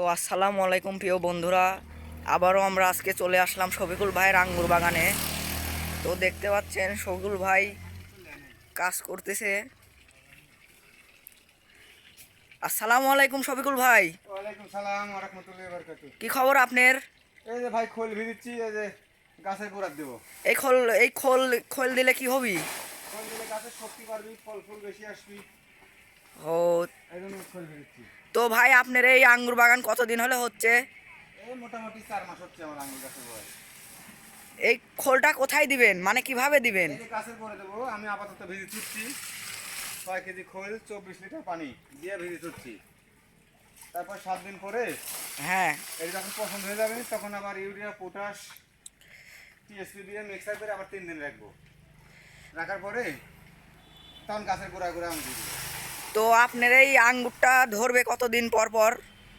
তো আসসালামু আলাইকুম প্রিয় বন্ধুরা। আবারও আমরা আজকে চলে আসলাম শফিকুল ভাইয়ের আঙ্গুর বাগানে। তো দেখতে পাচ্ছেন শফিকুল ভাই কাজ করতেছে। আসসালামু আলাইকুম শফিকুল ভাই। ওয়ালাইকুম সালাম রহমতুল্লাহ বরকাতু কি খবর আপনার? এই যে ভাই খোল ভিড়িচ্ছি এই যে গাছের গোড়াত দেবো। এই খোল এই খোল খোল দিলে কি হবি? খোল দিলে গাছের শক্তি পারবি ফল ফুল বেশি আসবি। ও তো ভাই আপনার এই আঙ্গুর বাগান কতদিন হলে হচ্ছে? এই মোটামুটি চার মাস হচ্ছে আমার আঙুল গাছের বয়স। এই খোলটা কোথায় দিবেন? মানে কীভাবে দিবেন? গাছের করে দেবো আমি আপাতত ভিজি ছুটছি। ছয় কেজি খোল চব্বিশ লিটার পানি দিয়ে ভিজি ছুটছি। তারপর সাত দিন পরে হ্যাঁ। এই যখন পছন্দ হয়ে যাবে তখন আবার ইউরিয়া পটাশ টিএসপি দিয়ে মিক্সার করে আবার তিন দিন রাখব। রাখার পরে তখন গাছের গোড়া গোড়া আমি দিয়ে দেবো। তো আপনার এই আঙ্গুরটা ধরবে কতদিন পর পর?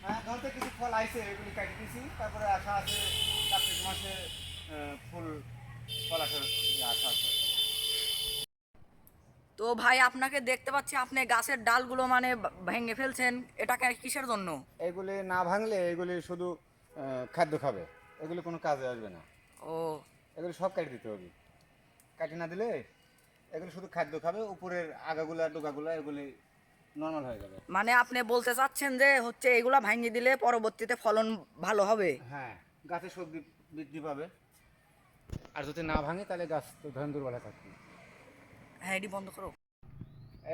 হ্যাঁ কিছু ফল আইছে এগুলি কাটি দিছি তারপরে আশা আছে কার্তিক মাসে ফুল ফল আসার আশা আছে। তো ভাই আপনাকে দেখতে পাচ্ছি আপনি গাছের ডালগুলো মানে ভেঙে ফেলছেন এটাকে কিসের জন্য? এগুলি না ভাঙলে এগুলি শুধু খাদ্য খাবে এগুলি কোনো কাজে আসবে না। ও। এগুলি সব কেটে দিতে হবে। কাটি না দিলে এগুলি শুধু খাদ্য খাবে উপরের আগাগুলা ডোকাগুলা এগুলি নর্মাল হয়ে যাবে। মানে আপনি বলতে চাচ্ছেন যে হচ্ছে এগুলা ভাঙিয়ে দিলে পরবর্তীতে ফলন ভালো হবে? হ্যাঁ গাছে সবজি বৃদ্ধি পাবে। আর যদি না ভাঙে তাহলে গাছ তো ধরেন দুর্বলা থাকবে। হ্যাঁ এটি বন্ধ করো।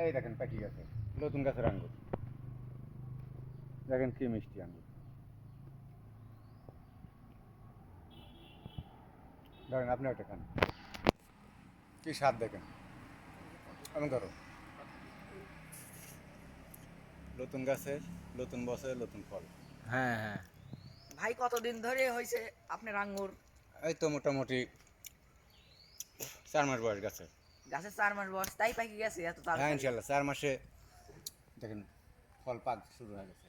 এই দেখেন পাখি গাছে নতুন গাছের আঙ্গুর। দেখেন কি মিষ্টি আঙ্গুর। ধরেন আপনি ওটা খান। কি স্বাদ দেখেন? আমি ধরো। নতুন গাছের নতুন বছরের নতুন ফল। হ্যাঁ হ্যাঁ। ভাই কতদিন ধরে হয়েছে আপনার আঙ্গুর? এই তো মোটামুটি চার মাস বয়স গাছে। গাছের চার মাস বয়স তাই পাকি গেছে এত তাড়াতাড়ি? হ্যাঁ ইনশাআল্লাহ ইনশাল্লাহ চার মাসে দেখেন ফল পাক শুরু হয়ে গেছে।